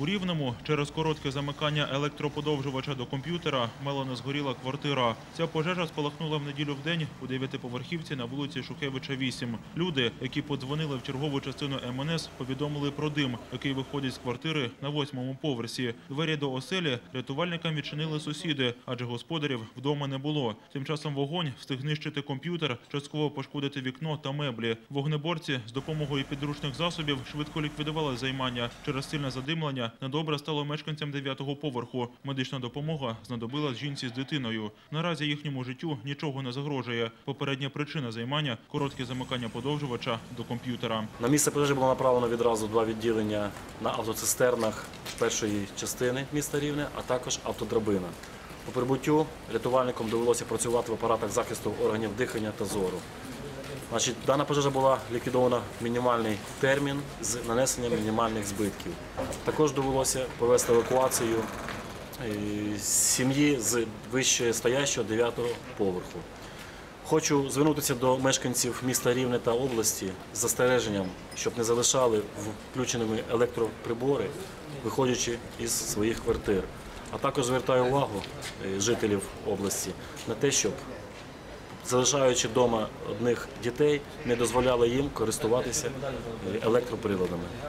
У Рівному через коротке замикання електроподовжувача до комп'ютера мало не згоріла квартира. Ця пожежа спалахнула в неділю в день у дев'ятиповерхівці на вулиці Шухевича 8. Люди, які подзвонили в чергову частину МНС, повідомили про дим, який виходить з квартири на восьмому поверсі. Двері до оселі рятувальникам відчинили сусіди, адже господарів вдома не було. Тим часом вогонь встиг знищити комп'ютер, частково пошкодити вікно та меблі. Вогнеборці з допомогою підручних засобів швидко ліквідували займання. Через сильне задимлення недобре стало мешканцям дев'ятого поверху. Медична допомога знадобилась жінці з дитиною. Наразі їхньому життю нічого не загрожує. Попередня причина займання коротке замикання подовжувача до комп'ютера. На місце пожежі було направлено відразу два відділення на автоцистернах першої частини міста Рівне, а також автодрабина. По прибуттю рятувальникам довелося працювати в апаратах захисту органів дихання та зору. Значить, дана пожежа була ліквідована в мінімальний термін з нанесенням мінімальних збитків. Також довелося провести евакуацію е, сім'ї з вище стоящого 9-го поверху. Хочу звернутися до мешканців міста Рівне та області з застереженням, щоб не залишали включеними електроприбори, виходячи із своїх квартир. А також звертаю увагу е, жителів області на те, щоб залишаючи вдома одних дітей, не дозволяли їм користуватися е, електроприладами.